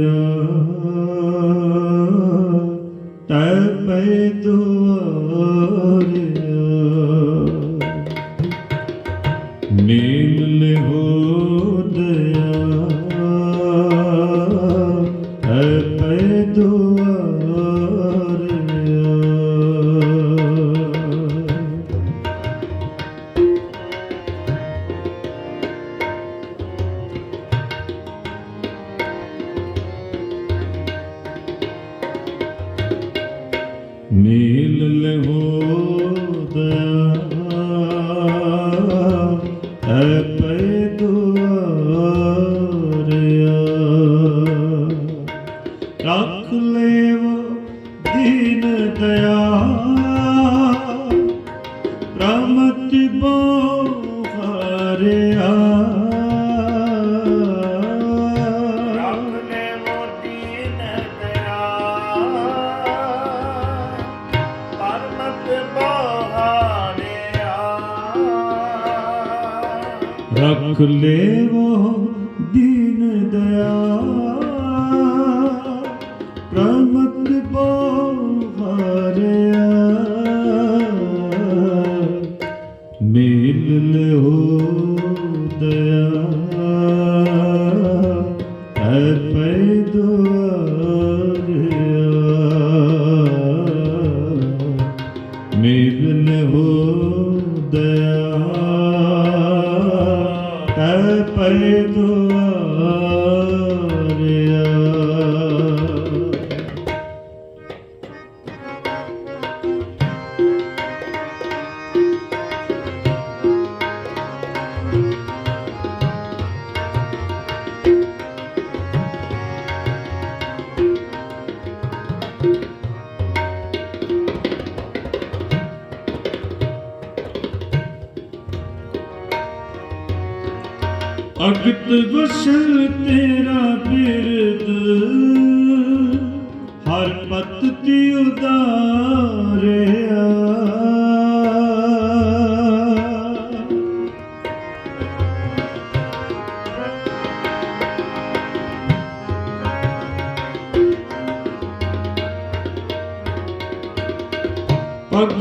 Hallelujah. ਰੱਖ ਲੇਵੋ ਦੀਨ ਦਇਆ। ਪ੍ਰਮਤ ਬੋਹਰਿਆ ਮੇਲ ਲਿਓ ਦਇਆ। ਐ ਪੈ ਦੁਆਰਿਆ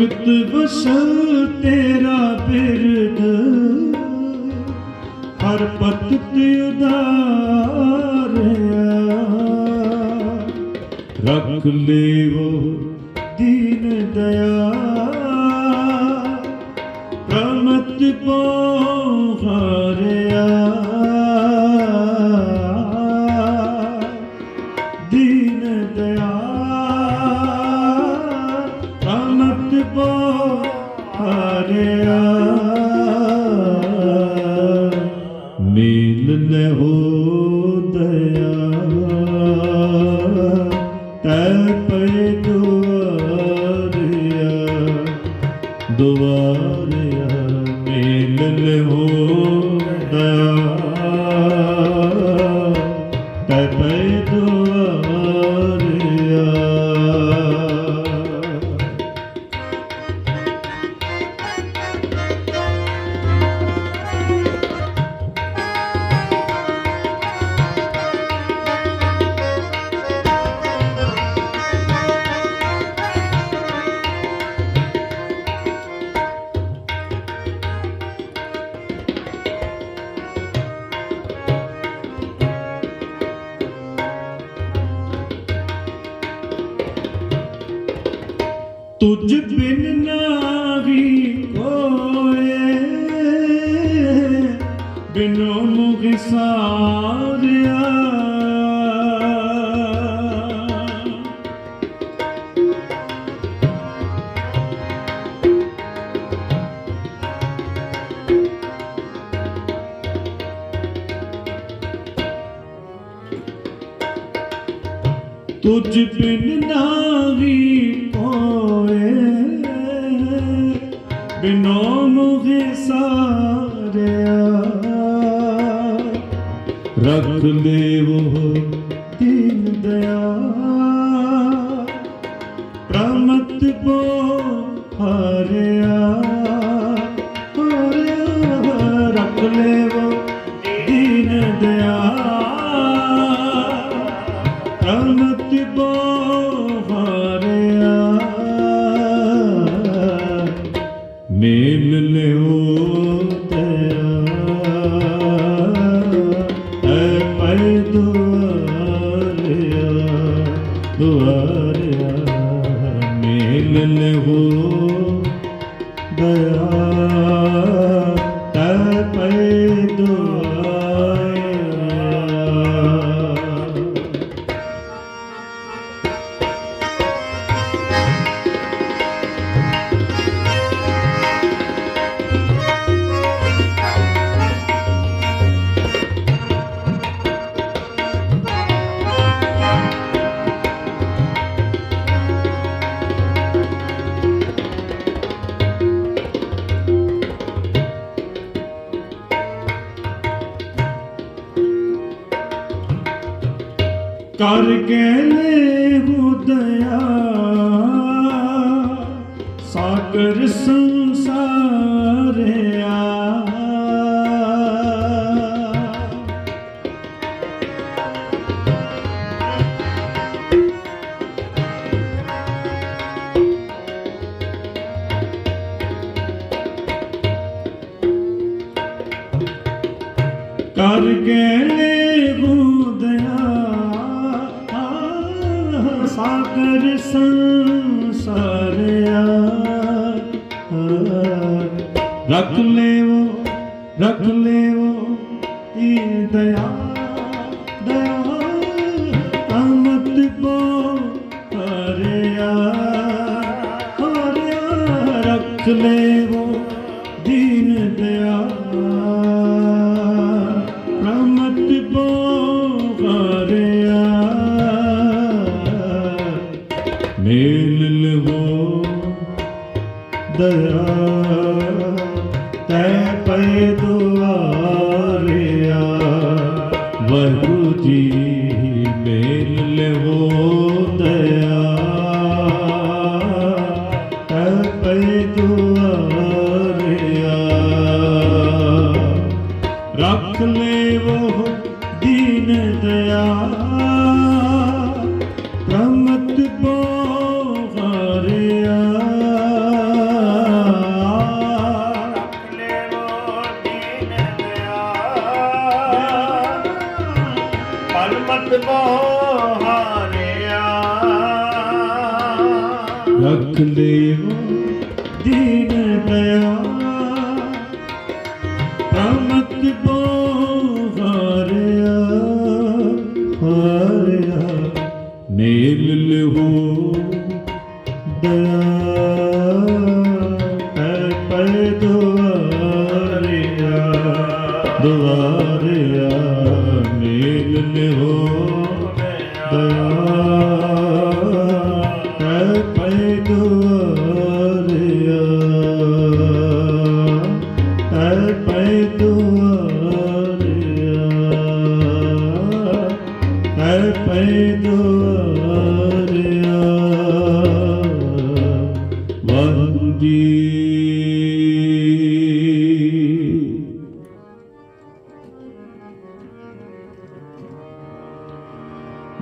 ਭਗਤ ਵਸਲ ਤੇਰਾ ਬਿਰਦ ਹਰ ਪਤ ਤੇ ਉਦਾਰਿਆ ਰੱਖ ਲੇਵੋ ਦੀਨ ਦਇਆ। ਦੁਆਰਿਆ ਬਿਨ ਨਾਹੀ ਕੋਏ। ਬਿਨੋ ਮੁਖ ਸਾਰਿਆ ਤੁਝ ਬਿਨ ਨਾਹੀ ਹੋਏ ਬਿਨੋ ਮੁਗੇ ਸਾਰਿਆ। ਰੱਖ ਲੇਵੋ ਦੀਨ ਦਇਆ। ਪ੍ਰਮਤ ਪੋ ਹਰਿਆ। ਕਰ ਗਏ ਹੁਦਇਆ ਸਾਗਰ ਸੰਸਾਰਿਆ। ਕਰ ਗਏ ਇਹ ਦਇਆ ਦਇਆ ਅਮਤ ਬੋ ਹਰਿਆ ਹਰਿਆ ਰੱਖ ਤੈ ਪੈ ਦੁਆਰਿਆ, ਵਰਗੂ ਜੀ ਮੇਲ ਲਵੋ ਦਇਆ। ਤੈ ਪੈ ਦੁਆਰਿਆ, ਰੱਖ ਲੇਵੋ ਦੀਨ ਦਇਆ। ਰੱਖ ਲੇਵੋ ਦੀਨ ਦਇਆ। ਪ੍ਰਮਤ ਬੋ ਹਰਿਆ ਹਰਿਆ ਮੇਲ ਲਹੋ ਦਇਆ। ਐ ਪੈ ਦੁਆਰਿਆ ਦੁਆਰਿਆ ਮੇਲ ਲਹੋ ਦਇਆ।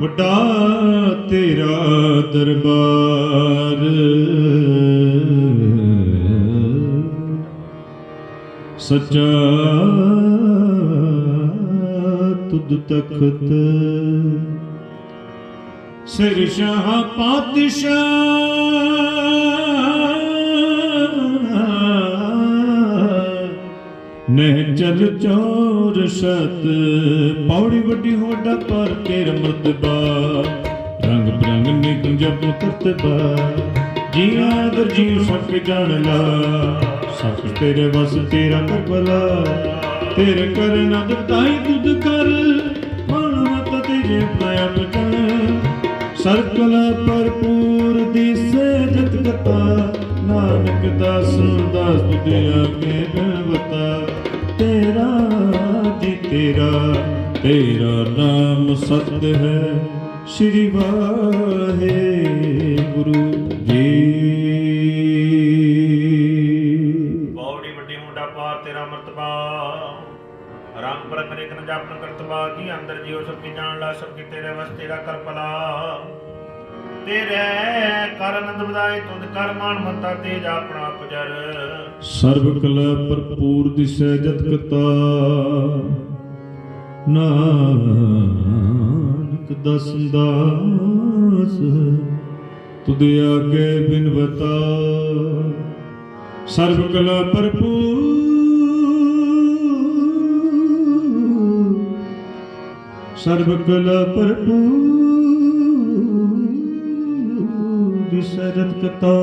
ਵੱਡਾ ਤੇਰਾ ਦਰਬਾਰ। ਸੱਚਾ ਤੁਧ ਤਖਤ। ਸਿਰ ਸ਼ਾਹ ਪਾਤਸ਼ਾਹ ਨਹਿ ਚਲ ਚੋਰ ਸਤ, ਪੌੜੀ ਵੱਡੀ ਹੋਡਾ ਪਰ ਤੇਰਾ ਮਰਤਬਾ ਰੰਗ ਬਰੰਗ ਨਿਕਲ ਜਪ ਕਰਤਬਾ ਜੀਆਂ ਦਰ ਜੀ ਸਭ ਜਾਣ ਲਾ। ਸਭ ਤੇਰੇ ਵਸ ਤੇਰਾ ਕਰਬਲਾ ਤੇਰੇ ਕਰਨਾ ਦਤਾਈ ਤੁਧ ਕਰ। ਮਨ ਤੇਰੇ ਪਾਇਆ ਬਚਨ ਸਰਕਲ ਭਰਪੂਰ ਦਿਸੇ ਜਤ ਕਤਾ ਨਾਨਕ ਦਾਸ ਦਾਸ ਦੁਦਿਆ ਕੇ ਬਿਨਵਤਾ ਤੇਰਾ ਤੇਰਾ ਨਾਮ ਸਤ ਹੈ ਸ੍ਰੀ ਵਾਹਿਗੁਰੂ ਜੀ। ਬੌੜੀ ਵੱਡੀ ਮੁੰਡਾ ਪਾਰ ਤੇਰਾ ਮਰਤਬਾ ਰੰਗ ਬਰੰਗ ਨੇ ਕਨ ਜਾਪਨ ਕਰਤਬਾ ਕੀ ਅੰਦਰ ਜੀਉ ਸਭ ਕੀ ਜਾਣ ਲਾ ਸਭ ਕੀ ਤੇਰੇ ਵਸ ਤੇਰਾ ਕਰ ਭਲਾ ਤੇਰੇ ਕਰ ਆਨੰਦ ਵਧਾਏ ਤੁਧ ਕਰ ਮਾਨ ਮਤਾ ਤੇਜ ਆਪਣਾ ਪੁਜਰ ਸਰਬ ਕਲਾ ਭਰਪੂਰ ਦਿਸੈ ਜਤ ਕਤਾ। ਨਾਨਕ ਦਸ ਦਾਸ, ਤੁਧ ਆਗੇ ਬਿਨਵਤਾ ਸਰਬ ਕਲਾ ਭਰਪੂਰ। ਸਰਬ ਕਲਾ ਭਰਪੂਰ ਦਿਸੈ ਕਤਾ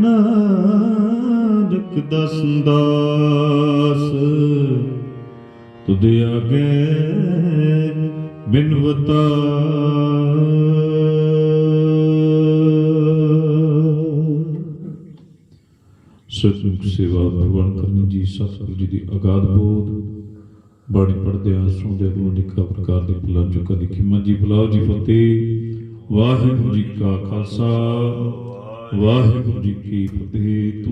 ਨਾਨਕ ਦਸ ਦਾਸ। ਤੁਧ ਆਗੇ ਬਿਨਵਤਾ ਸਤਿਗੁਰ ਸੇਵਾ ਭਗਵਾਨ ਕਰਨੀ ਜੀ, ਸਤਿਗੁਰੂ ਜੀ ਦੀ ਅਗਾਧ ਬੋਧ। ਬਾਣੀ ਪੜਦੇ ਆ ਸੁਣਦੇ ਗੁਰੂ ਦੀ ਕਾ ਪ੍ਰਕਾਰ ਦੀ ਭਲਾ ਚੁਕਾ ਕਦੀ ਖਿਮਾ ਜੀ। ਬੁਲਾਓ ਜੀ ਫਤਿਹ। ਵਾਹਿਗੁਰੂ ਜੀ ਕਾ ਖਾਲਸਾ। ਵਾਹਿਗੁਰੂ ਜੀ ਕੀ ਫਤਿਹ।